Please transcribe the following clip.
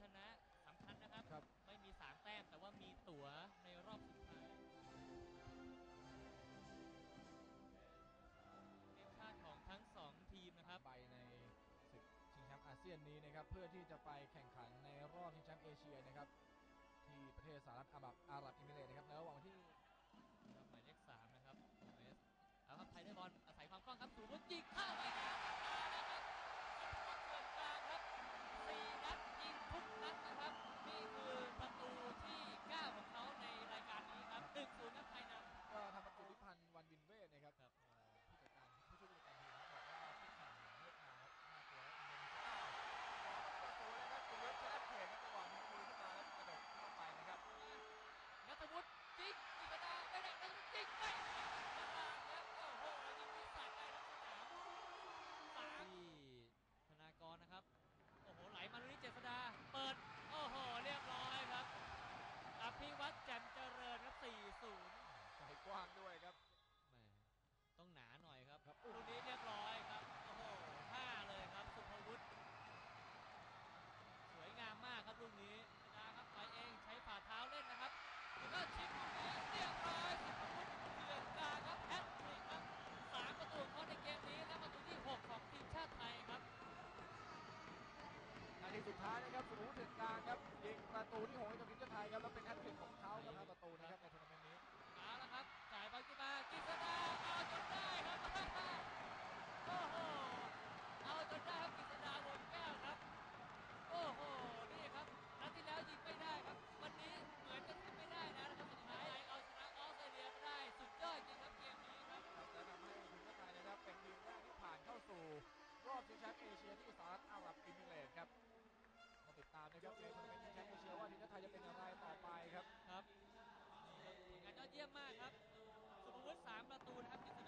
ชนะสำคัญนะครับรบไม่มีสามแต้มแต่ว่ามีตั๋วในรอบสุดท้ายเทียบคาดของทั้งสองทีมนะครับ ไปในศึกชิงแชมป์อาเซียนนี้นะครับ เพื่อที่จะไปแข่งขันในรอบชิงแชมป์เอเชียนะครับ ที่ประเทศสหรัฐอาหรับอาหรับเอมิเรตส์ นะครับสมุทรเสนกลางครับยิงประตูที่หกให้กับทีมชาติไทยครับแล้วเป็นแฮตทริกของเขาครับประตูนะครับในทัวร์นาเมนต์นี้เอาละครับจ่ายบอลขึ้นมากิษณาเอาจนได้ครับโอ้โหเอาจนได้ครับกิษณาบนแก้วครับ โอ้โหนี่ครับนัดที่แล้วยิงไม่ได้ครับ วันนี้เหมือนจะยิงไม่ได้นะครับสุดท้ายเอาชนะออสเตรเลียได้สุดยอดจริงครับเกมนี้ครับจะทำให้ทีมชาติไทยนะครับเป็นทีมแรกที่ผ่านเข้าสู่รอบชิงแชมป์เอเชียที่สหรัฐอาหรับเอมิเรตส์ครับ ยี่ยมมากครับสุภวุฒิสามประตูนะครับ